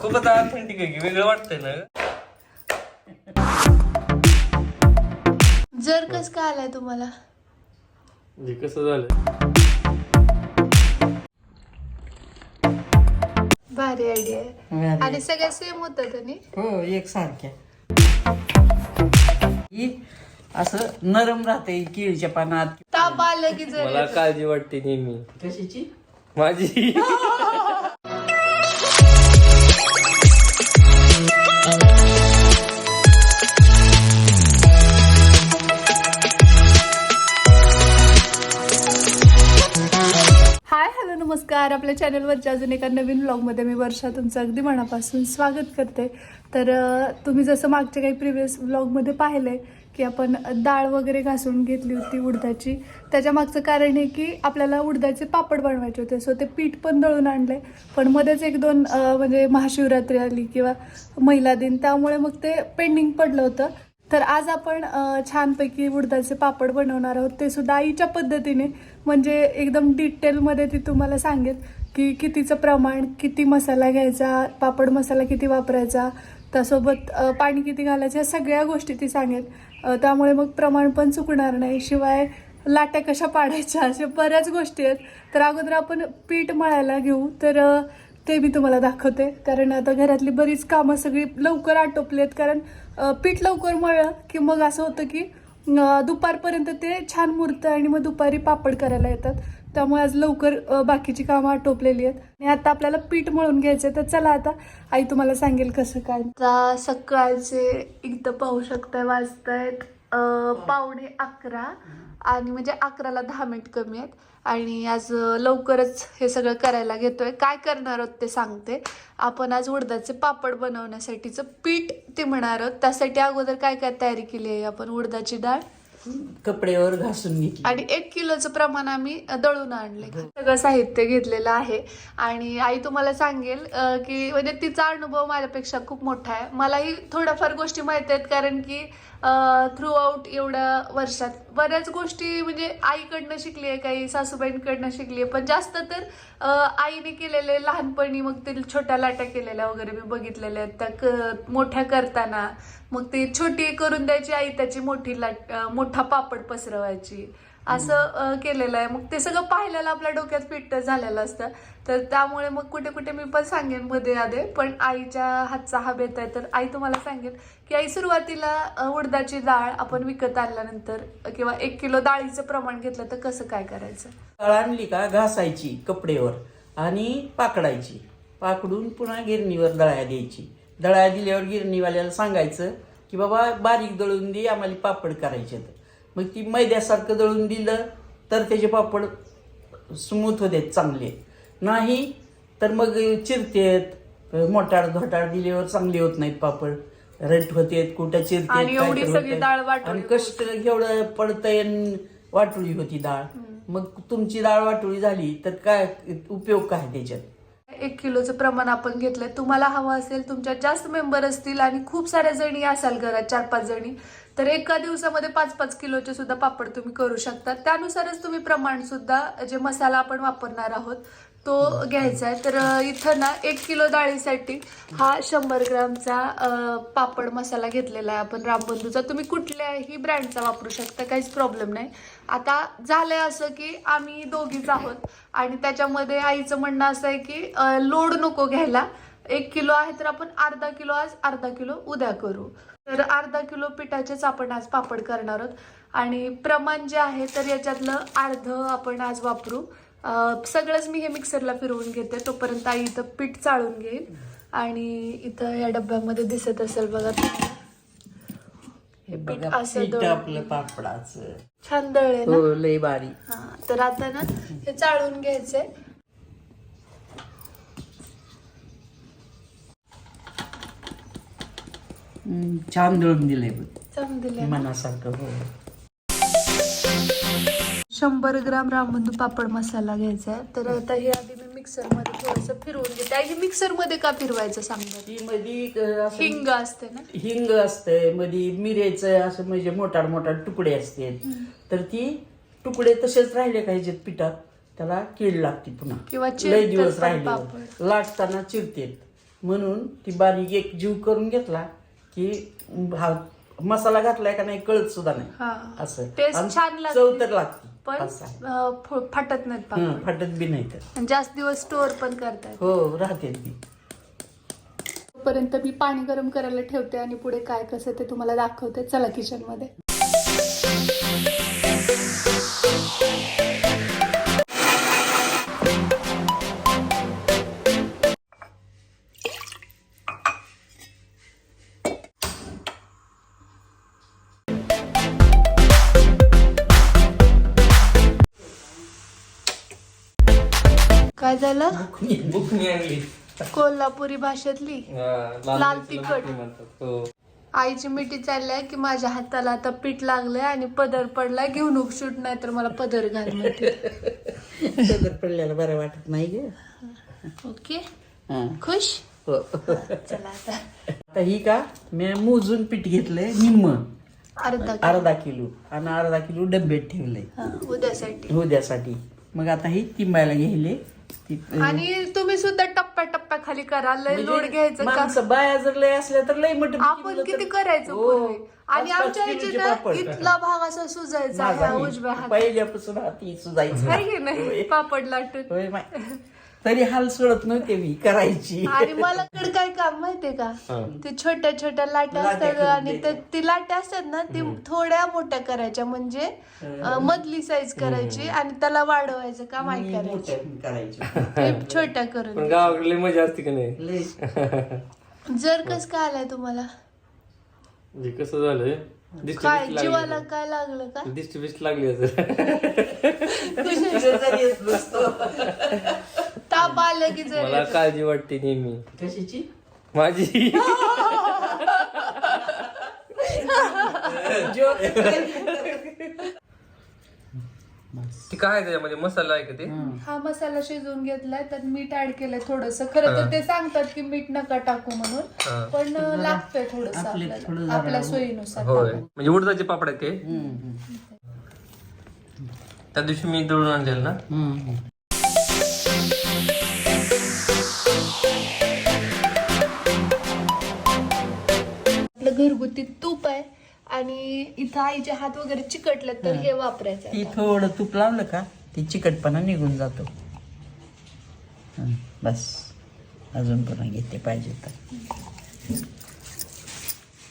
खूपच ऑथेंटिक आहे की वेगळं वाटतंय ना जर कस काय आलाय तुम्हाला? म्हणजे कसं झालं भारी आयडिया आहे. आणि सगळ्या सेम होतात आणि हो एक सारख्या ही असं नरम राहते केळीच्या पानात. ताप आलं की जर मला काळजी वाटते नेहमी. कशाची? माझी. नमस्कार. आपल्या चॅनलवरच्या अजून एका नवीन ब्लॉगमध्ये मी वर्षा तुमचं अगदी मनापासून स्वागत करते. तर तुम्ही जसं मागच्या काही प्रिव्हियस ब्लॉगमध्ये पाहिलंय की आपण डाळ वगैरे घासून घेतली होती उडदाची. त्याच्या मागचं कारण आहे की आपल्याला उडदाचे पापड बनवायचे होते. सो ते पीठ पण दळून आणले. पण मध्येच एक दोन म्हणजे महाशिवरात्री आली किंवा महिला दिन त्यामुळे मग ते पेंडिंग पडलं होतं. तर आज आपण छानपैकी उडदाचे पापड बनवणार आहोत. ते सुद्धा आईच्या पद्धतीने. म्हणजे एकदम डिटेलमध्ये ती तुम्हाला सांगेल की कितीचं प्रमाण किती मसाला घ्यायचा पापड मसाला किती वापरायचा त्यासोबत पाणी किती घालायचं या सगळ्या गोष्टी ती सांगेल. त्यामुळे मग प्रमाण पण चुकणार नाही. शिवाय लाट्या कशा पाडायच्या अशा बऱ्याच गोष्टी आहेत. तर अगोदर आपण पीठ मळायला घेऊ. तर ते मी तुम्हाला दाखवते. कारण आता घरातली बरीच कामं सगळी लवकर आटोपली आहेत कारण पीठ लवकर मळलं की मग असं होतं की दुपारपर्यंत ते छान मुरतं आणि मग दुपारी पापड करायला येतात. त्यामुळे आज लवकर बाकीची कामं आटोपलेली आहेत. आणि आता आपल्याला पीठ मळून घ्यायचं तर चला आता आई तुम्हाला सांगेल कसं काय. आता सकाळचे इथं पाहू शकताय वाजतायत पावणे अकरा. आणि म्हणजे अकराला दहा मिनिट कमी आहेत. आणि आज लवकरच हे सगळं करायला घेतोय. काय करणार आहोत ते सांगते. आपण आज उडदाचे पापड बनवण्यासाठीचं पीठ ते म्हणणार आहोत. त्यासाठी अगोदर काय काय तयारी केली आहे आपण? उडदाची डाळ कपड्यावर घासून घेतली. आणि एक किलोचं प्रमाण आम्ही दळून आणले. सगळं साहित्य घेतलेलं आहे. आणि आई तुम्हाला सांगेल की म्हणजे तिचा अनुभव माझ्यापेक्षा खूप मोठा आहे. मलाही थोड्याफार गोष्टी माहीत आहेत कारण की थ्रू आउट एवढ्या वर्षात बऱ्याच गोष्टी म्हणजे आईकडनं शिकली आहे काही सासूबाईंकडनं शिकली आहे. पण जास्त तर आईने केलेले लहानपणी मग ते छोट्या लाट्या केलेल्या वगैरे मी बघितलेल्या आहेत. त्या क मोठ्या करताना मग ते छोटी करून द्यायची आई त्याची मोठी लाट मोठा पापड पसरवायची. असं केलेलं आहे. मग ते सगळं पाहिलेलं आपल्या डोक्यात फिट झालेलं असतं. तर त्यामुळे मग कुठे कुठे मी पण सांगेन मध्ये आधे. पण आईच्या हातचा हा बेत आहे. तर आई तुम्हाला सांगेल की आई सुरुवातीला उडदाची डाळ आपण विकत आणल्यानंतर किंवा एक किलो डाळीचं प्रमाण घेतलं तर कसं काय करायचं? डाळ आणली का घासायची कपडेवर आणि पाकडायची. पाकडून पुन्हा गिरणीवर दळ्या द्यायची. दळ्या दिल्यावर गिरणीवाल्याला सांगायचं की बाबा बारीक दळून दे आम्हाला पापड करायचे मग ती मैद्यासारखं दळून दिलं तर त्याचे पापड स्मूथ होतात चांगले नाही तर मग चिरतेत मोटाड धोटाड दिल्यावर चांगले होत नाहीत पापड. रट होतेत कुठं चिरतेत आणि कष्ट केवढं पडतंय वाटोळी होती डाळ. मग तुमची डाळ वाटोळी झाली तर काय उपयोग काय त्याच्यात? एक किलोचं प्रमाण आपण घेतलंय. तुम्हाला हवं असेल तुमच्या जास्त मेंबर असतील आणि खूप साऱ्या जणी असाल घरात चार पाच जणी तर एका दिवसामध्ये पाच पाच किलोचे सुद्धा पापड तुम्ही करू शकता. त्यानुसारच तुम्ही प्रमाण सुद्धा जे मसाला आपण वापरणार आहोत तो घ्यायचा आहे. तर इथं ना एक किलो डाळीसाठी हा शंभर ग्रामचा पापड मसाला घेतलेला आहे आपण रामबंधूचा. तुम्ही कुठल्याही ब्रँडचा वापरू शकता काहीच प्रॉब्लेम नाही. आता झालंय असं की आम्ही दोघीच आहोत आणि त्याच्यामध्ये आईचं म्हणणं असं आहे की लोड नको घ्यायला. एक किलो आहे तर आपण अर्धा किलो आज अर्धा किलो उद्या करू. तर अर्धा किलो पिठाचेच आपण आज पापड करणार आहोत. आणि प्रमाण जे आहे तर याच्यातलं अर्ध आपण आज वापरू. सगळंच मी हे मिक्सरला फिरवून घेते तोपर्यंत आई इथं पीठ चाळून घेईल आणि इथं या डब्यामध्ये दिसत असेल बघा. हे पीठ असं. आपलं पापडाचं छान दळे ना हो बारीक हा तर आता ना हे चाळून घ्यायचंय छान दळून दिलंय. चांगलं दिलंय. मनासारखं हो शंभर ग्राम रामबंधू पापड मसाला घ्यायचा आहे. तर आता हे आधी मी मिक्सरमध्ये थोडस फिरवून घेते. आणि मिक्सरमध्ये का फिरवायचं ती अं, असं हिंग असते ना? हिंग असतंयमध्ये मिरेचं असं म्हणजे मोठाड मोठाड तुकडे असते. तर ती तुकडे तसेच राहिले ह्याच्यात पिठात? त्याला कीड लागते पुन्हा. किंवा लय दिवस पण राहिले. लाटताना चिरतेत. म्हणून ती बारीक एक जीव करून घेतला की हा मसाला घातलाय का नाही कळत सुद्धा नाही. हा. असं. आणि छान लागते. चव तर लागते. पण. अं, फ- फाटत नाहीत पापड फाटत बी नाही तर आणि जास्त दिवस स्टोअर पण करतायत. हो राहते ती. पर्यंत मी पाणी गरम करायला ठेवते आणि पुढे काय कसं ते तुम्हाला दाखवते. चला किचन काय झालं? आणली. कोल्हापुरी भाषेतली? हा, लाल तिखट. हो. आईची मिठी चालल्या की माझ्या हाताला आता पीठ लागलंय आणि पदर पडलाय घेऊन उकशूट नाही तर मला पदर घाल म्हणते. सदर पडल्याला बरं वाटत नाही ग. ओके. हं. खुश? हो. चला आता. आता ही का? मी मोजून पीठ घेतलंय निम्म. अर्धा अर्धा किलो. आणि अर्धा किलो डब्यात ठेवलंय. उद्यासाठी. उद्यासाठी. मग आता ही तिंबायला घ्यायले. आणि तुम्ही सुद्धा टप्प्या टप्प्या खाली करा लय म्हणजे लोड घ्यायचं का? माणसं बाया जर लय असल्या तर लय मटण आपण किती करायचं हो. पूर्वी? आणि आमच्या इथला भाग असा सुजायचा ह्या उजव्या हात पहिल्यापासून हाती सुजायचं. नाही? पापड लाटून. तरी हाल सोडत नव्हते मी करायची. आणि मला कडे काय काम माहितीये का. ते छोट्या छोट्या लाट्या असतात आणि. ते- ती लाट्या असतात ना ती थोड्या मोठ्या करायच्या म्हणजे अं, मधली साईज करायची आणि त्याला वाढवायचं काम मी करायची. मोठ्या करायची. ते छोट्या करून. पण गावाकडे लय मजा असते का नाही? लय जर कस काय आलाय तुम्हाला? म्हणजे कसं झालंय काय जीवाला लागली काय लागलं का? बिष्टी लागली. ताप आलं की जर मला काळजी वाटते नेहमी. कशाची? माझी. ती काय आहे त्याच्यामध्ये? मसाला आहे का ते? हा. मसाला शिजवून घेतलाय तर मीठ ऍड केलंय थोडस. खरं तर ते सांगतात की मीठ नका टाकू म्हणून हा. पण लागतंय थोडस आपल्याला आपल्या सोयीनुसार होय. म्हणजे उडदाचे पापड आहेत ते. त्या दिवशी मी दळून आणलेलं ना? घरगुती तूप आहे. आणि इथं आईचे हात वगैरे चिकटले तर हे. वापरायचं ती थोडं तूप लावलं का ती चिकटपणा निघून जातो. हं, बस. अजून पुन्हा घेते पाहिजे तर.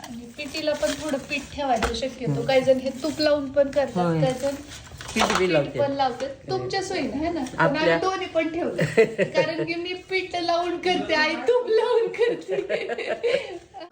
आणि पिठीला पण थोडं पीठ ठेवायचं शक्यतो. काही जण हे तूप लावून पण करतात होय. काही जण पीठ बी पीठ लावते. पण लावतात तुमच्या सोयीनं आहे ना? पण आम्ही आपल्या- दोन्ही पण ठेवलं. कारण की मी पीठ लावून करते आई तूप लावून करते.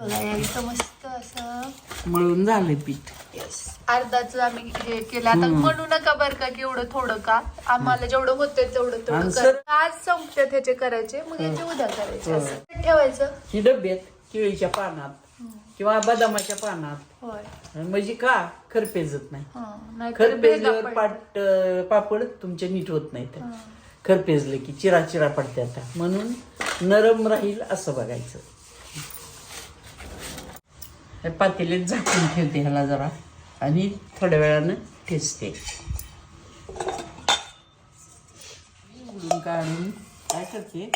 बघा, मस्त असं मळून झालं पीठ. येस अर्धाच आम्ही हे केलं. आता म्हणू नका बरं का की एवढं थोडं का. आम्हाला जेवढं होतंय तेवढं तेवढं आणि करा. आज संपतात ह्याचे करायचे मग याचे उद्या करायचे. असं ठेवायचं. ही डब्यात केळीच्या पानात किंवा बदामाच्या पानात. होय. म्हणजे का? खरपेजत नाही. हं, नाहीतर भेगा खरपेजल्यावर पडतात. पाट पापड तुमचे नीट होत नाहीत. खरपेजले की चिरा चिरा पडते आता. म्हणून नरम राहील असं बघायचं. हे पातेल्यात झाकून ठेवते ह्याला जरा. आणि थोड्या वेळानं ठेचते. काढून काय करते?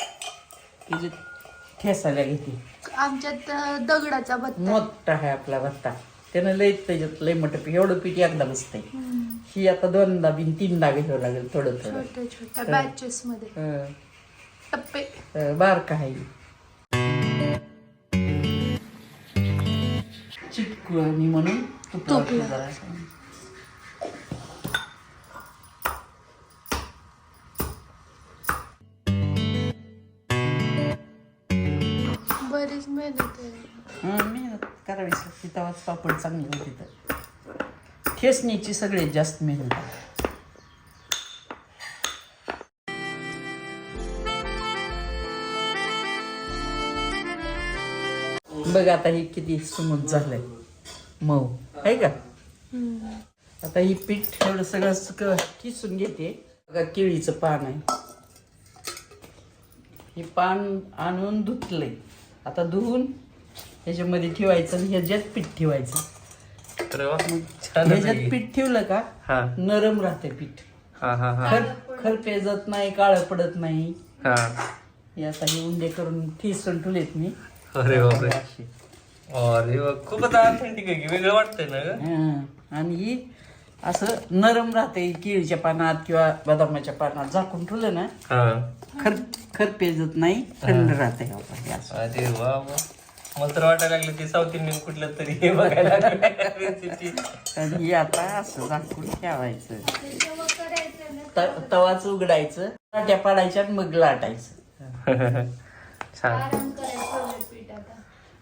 ठेसायला घेते. आमच्यात अं, दगडाचा भत्ता. मोठा आहे आपला भत्ता. त्यानं लय त्याच्यात लय मोठं पीठ एवढं पीठ एकदा बसतंय. ही आता दोनदा बिन तीनदा घ्यावं लागेल थोडं थोडं. छोट्या छोट्या बॅचेस मध्ये. हं, टप्पे. बारका आहे चिटकुळणी म्हणून तुप लावते तुपला. जरासं. बरीच मेहनत आहे. मेहनत करावीच लागते तेव्हाच पापड चांगले होते तर ठेसण्याची सगळ्यात जास्त मेहनत आहे. बघ आता ही किती स्मूथ झालंय. मऊ आहे का? आता ही पीठ एवढं सगळं सगळं किसून घेते. बघा केळीचं पान आहे. हे पान आणून धुतलंय. आता धुवून ह्याच्यामध्ये ठेवायचं आणि ह्याच्यात पीठ ठेवायचं. अरे वा छान ह्याच्यात पीठ ठेवलं का? हा. नरम राहते पीठ. हा हा हा. खर खर पेजत नाही काळं पडत नाही. हा. हे आता हे उंडे करून ठेसून ठेवलेत मी. अरे बापरे. असे. अरे वा खूपच ऑथेंटिक आहे की वेगळं वाटतंय ना ग? हं. आणि ही असं नरम राहते केळीच्या पानात किंवा बदामाच्या पानात झाकून ठेवलं ना हा. खर खरपेजत नाही थंड राहते हे असं. अरे वा वा. मला तर वाटायला लागलं की साऊथ इंडियन कुठलं तरी हे बघायला रेसिपी हे आता असं झाकून ठेवायचं. त- तवाच उघडायचं लाट्या पाडायच्या आणि मग लाटायचं. छान.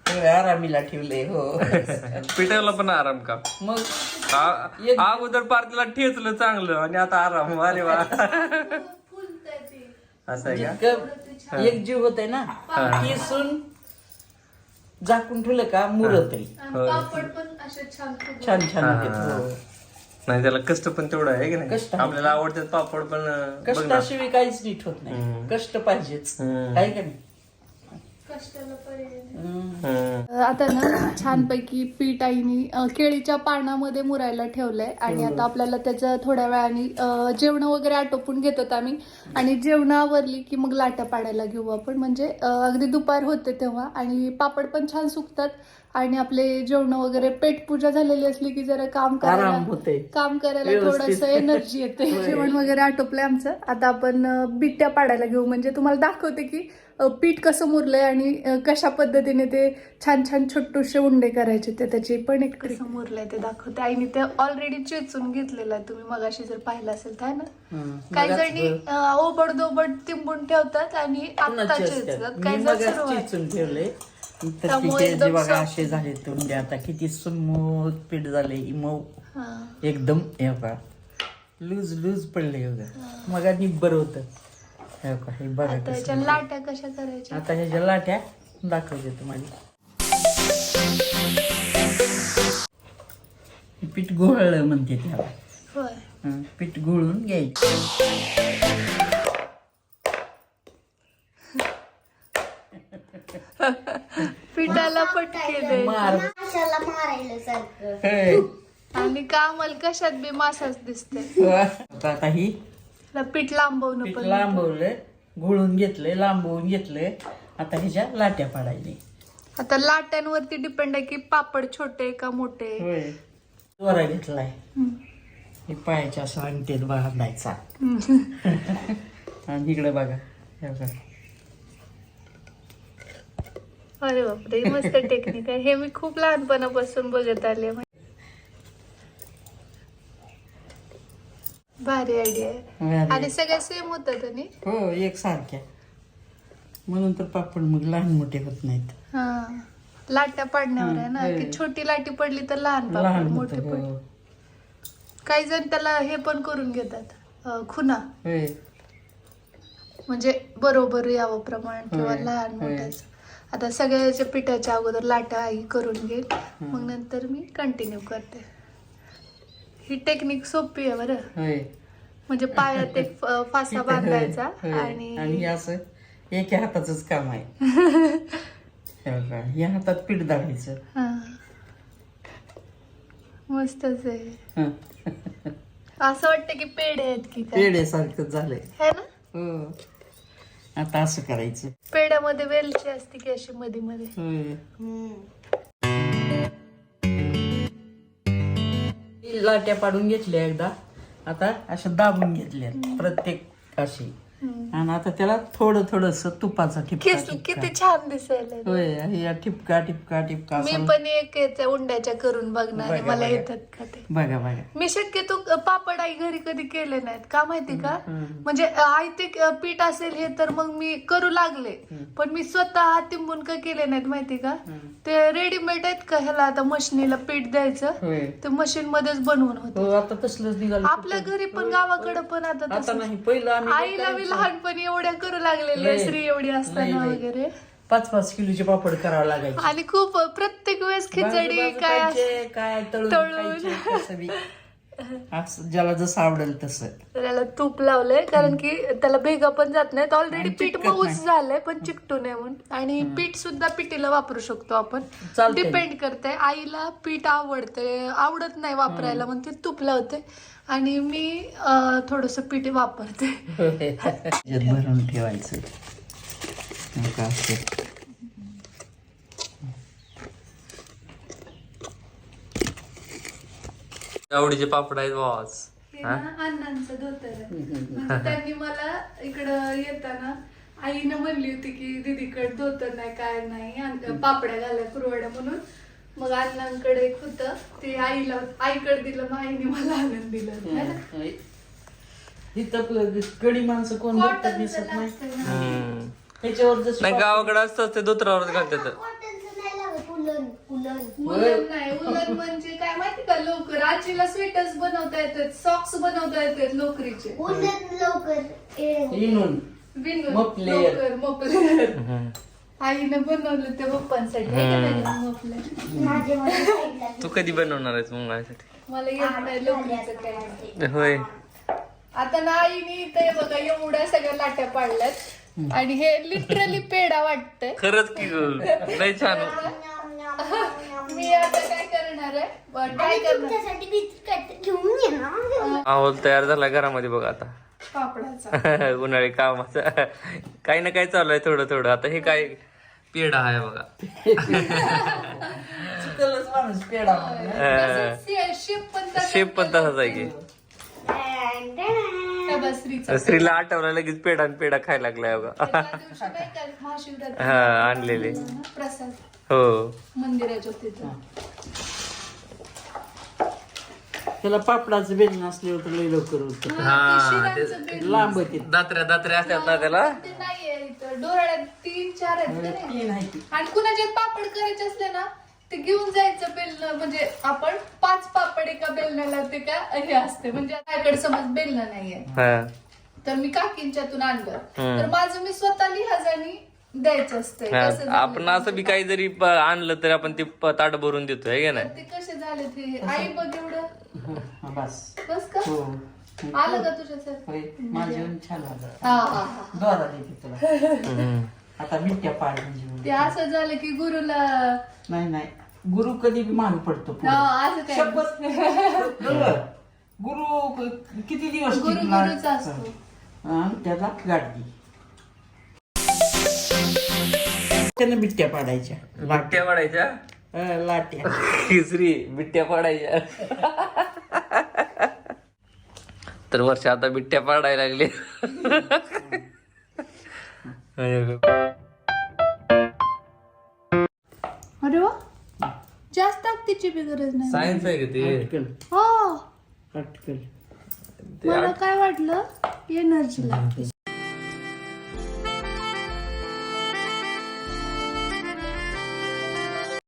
हे आरामीला ठेवले हो. पिठाला पण आराम का? मग आ- अगोदर पार तिला ठेचलं चांगलं आणि आता आराम. अरे वा. असं आहे का? जितकं एक जीव होते ना किसून झाकून ठेवलं का मुरत पापड पण असे छान खूप छान हो. नाही त्याला कष्ट पण तेवढं आहे की नाही कष्ट आहे. आपल्याला आवडतात पापड पण अं, बघ ना. कष्टाशिवाय काहीच नीट होत नाही कष्ट पाहिजेच हम्म. काय का नाही कष्टाला पर्याय नाही. हम्म. हम्म. आता ना छानपैकी पीठ आईनी केळीच्या पानामध्ये मुरायला ठेवलंय आणि आता आपल्याला त्याचं थोड्या वेळाने जेवण वगैरे आटोपून घेतो आम्ही. आणि जेवणावरली की मग लाट्या पाडायला घेऊ आपण. म्हणजे अगदी दुपार होते तेव्हा आणि पापड पण छान सुकतात. आणि आपले जेवण वगैरे पेटपूजा झालेली असली की जरा काम करायला काम करायला. थोडस एनर्जी येते. जेवण वगैरे आटोपलंय आमचं. आता आपण बिट्ट्या पाडायला घेऊ. म्हणजे तुम्हाला दाखवते की पीठ कसं मुरलंय आणि कशा पद्धतीने ते छान छान छोटूशे उंडे करायचे ते त्याची पण एक कसं मुरलंय ते दाखवते. आईने ते ऑलरेडी चेचून घेतलेलं आहे. तुम्ही मगाशी जर पाहिलं असेल तर है ना. काही जणी ओबड दोबड तिंबून ठेवतात आणि आत्ता चेचतात. काही जण ठेवले. असे झाले तुंडे आता किती स्मूथ पीठ झाले मऊ हा. एकदम हे बघा लूज लूज पडले बघा. मग निब्बर होत. हे बघा हे बघा आता याच्या कसं. लाट्या कशा करायच्या? आता ह्याच्या लाट्या दाखवते तुम्हाला. हे पीठ गोळलं म्हणते त्याला. होय. हं, पीठ गोळून घ्यायचं. पिठाला पटके दे. मार. माशाला मारायला सारखं. हे. आणि कामल कशात बी मासाच दिसते आता आता ही पीठ लांबवणं पीठ पण लांबवलंय घोळून घेतलंय लांबवून घेतलंय. आता ह्याच्या लाट्या पाडायचे आता लाट्यांवरती डिपेंड आहे की पापड छोटे का मोठे. होय. दोरा घेतलाय. हम्म. हे पायाच्या असं अंगठीत बांधायचा. आणि इकडे बघा हे बघा. अरे बापरे मस्त टेक्निक आहे. हे मी खूप लहानपणापासून बघत आले. भारी आयडिया आहे. आणि सगळ्या सेम होतात आणि हो एक सारख्या. म्हणून तर पापड मग लहान मोठे होत नाहीत. हा. लाट्या पाडण्यावर आहे ना? की. छोटी लाटी पडली तर लहान लहान पापड होत मोठे पडले. काही जण त्याला हे पण करून घेतात अं, खुना होय. म्हणजे बरोबर यावं प्रमाण किंवा होय, लहान होय. मोठ्याचं. आता सगळ्याच्या पिठाच्या अगोदर लाटा आई करून घेईल. मग नंतर मी कंटिन्यू करते. ही टेक्निक सोपी आहे बरं. होय. म्हणजे पायात एक फ- फासा बांधायचा होय. आणि आणि असं एका हाताच काम आहे. हे बघा या हातात पीठ दाबायचं. हा. मस्तच आहे. हं. असं वाटतं की पेढे आहेत की काय? पेढ्यासारखं झालंय. है ना? हो. आता असं करायचं. पेढ्यामध्ये वेलची असते की अशी मध्ये मध्ये होय. लाट्या पाडून घेतल्या एकदा. आता अशा दाबून घेतल्या प्रत्येक अशी. आणि आता त्याला थोडं थोडस तुपाचा ठिपका. किती छान दिसायला होय या ठिपका ठिपका ठिपका मी असं. पण एक याच्या उंड्याच्या करून बघणार आहे. बघा, मला बघा. येतात का ते. बघा बघा. मी शक्यतो पापड आई घरी कधी केले नाहीत का माहिती का? म्हणजे आई ते पीठ असेल हे तर मग मी करू लागले. पण मी स्वतः तिंबून का केले नाहीत माहिती का? ते रेडीमेड आहेत का ह्याला आता मशनीला पीठ द्यायचं? होय. ते मशीन मध्येच बनवून होत. हो आता तसलंच निघालं आपल्या घरी पण गावाकडे पण आता आता तसंच. नाही पहिलं आम्ही काय आईला? लहानपणी एवढ्या करू लागलेल्या लय. श्री एवढी असताना. वगैरे पाच पाच किलोचे पापड करावं लागायचे आणि खूप प्रत्येक वेळेस खिचडी काय खायचे, काय तळून तळून. खायचे, कसं बी. असं ज्याला जसं आवडेल तसं. त्याला तूप लावलंय कारण की त्याला भेगा पण जात नाहीत. ऑलरेडी आणि पीठ मऊच नाही. झालंय पण चिकटू नये म्हणून. आणि पीठ सुद्धा पिठीला वापरू शकतो आपण. चालतंय. डिपेंड करते आईला पीठ आवडते आवडत नाही वापरायला मग ते तूप लावते. आणि मी थोडस पीठ वापरते. भरून ठेवायचं. आवडीचे पापड आहेत बॉस हे ना अण्णांचं धोतर आहे. म्हणजे त्यांनी मला इकडं येताना आईनं म्हणली होती की दीदीकडे धोतर नाही काय नाही पापड्या घालाय कुरवड्या म्हणून. मग अण्णांकडे एक होतं. ते आईला आईकडे दिलं मग आईने मला आणून दिलं. है ना? इथं गडी माणसं कोण बघतात दिसत नाही? लागतंय ना. हम्म. त्याच्यावर जसं नाही गावाकडे असतात ते धोत्रावरच घालतात. कॉटनचं नाही लागत उलन उलन. उलन नाही उलन म्हणजे का लोकर आजीला स्वेटर्स बनवता येतात सॉक्स बनवता येतात लोकरीचे. उलन लवकर येणं. इनून. विणून मफलर. लोकर मफलर आईनं बनवलं त्या पप्पांसाठी. आहे का नाही मफलर माझे माझ्या साईडला तू कधी बनवणार आहेस मग माझ्यासाठी? मला येत नाही लोकरीचं काय होय. आता ना आईने इथे बघा एवढ्या सगळ्या लाट्या पाडल्यात. आणि हे लिटरली पेढा वाटतंय. खरंच की ग. लय छान. न्याम, न्याम, न्याम, न्याम. मी आता काय करणार आहे? ब- काय आणि करणार? तुमच्यासाठी बिस्किट घेऊन ये ना. माहोल तयार झाला घरामध्ये बघ आता. पापडाचा. उन्हाळी कामाचा. काही ना काही चालू आहे थोडं थोडं. आता हे काय पेढा आहे बघा. शेप पण तसाच शेप पण तसाच आहे की. स्त्रीला आठवला लगेच पेढा आणि पेढा खायला लागलाय बघा. हा आणलेले. प्रसाद. हो. मंदिराच्या तिथं. त्याला पापडाचं बेलन असल्यावर तर लई लवकर होतं. हा ते लांब होते दात्र्या दात्र्या असतात ना त्याला? ते नाहीये इथं. डोळ्यात तीन चार आहेत का नाही? ती. आणि कुणाच्यात पापड करायचे असले ना ते घेऊन जायचं बेलणं म्हणजे आपण पाच पापड एका बेलण्याला ते का हे असते. म्हणजे माझ्याकडे समज बेलणं नाहीये. हा. तर मी काकींच्यातून आणलं. हम्म. तर माझं मी स्वतः लिहाजानी द्यायचं असतंय. हा, कसं झालं? आपण असं बी काही जरी प- आणलं तरी आपण ते प- ताट भरून देतो आहे का तर नाही? ते कसे झाले ते? आई बघ एवढं. हा, बस. बस का? हो. आलं का होय माझ्याहून छान हा हा हा. द्वारा देते तुला. आता मिठ्या पाड म्हणजे ते असं झालं की गुरुला नाही नाही. गुरु कधी बी मागे पडतो पुढे. हा, असं काय? शपथ बरोबर. गुरु क- किती दिवस गुरु टिकणार? गुरुचा असतो. हा, त्याला गाडगी त्यानं बिट्ट्या पाडायच्या. बिट्ट्या पाडायच्या? अं, लाट्या. खिचरी बिट्ट्या पाडायच्या. तर वर्ष आता बिट्ट्या पाडायला लागले. अरे वा. जास्त ताकदीची बी गरज नाही. सायन्स आहे का ते? हो. मला काय वाटलं? एनर्जी लागते.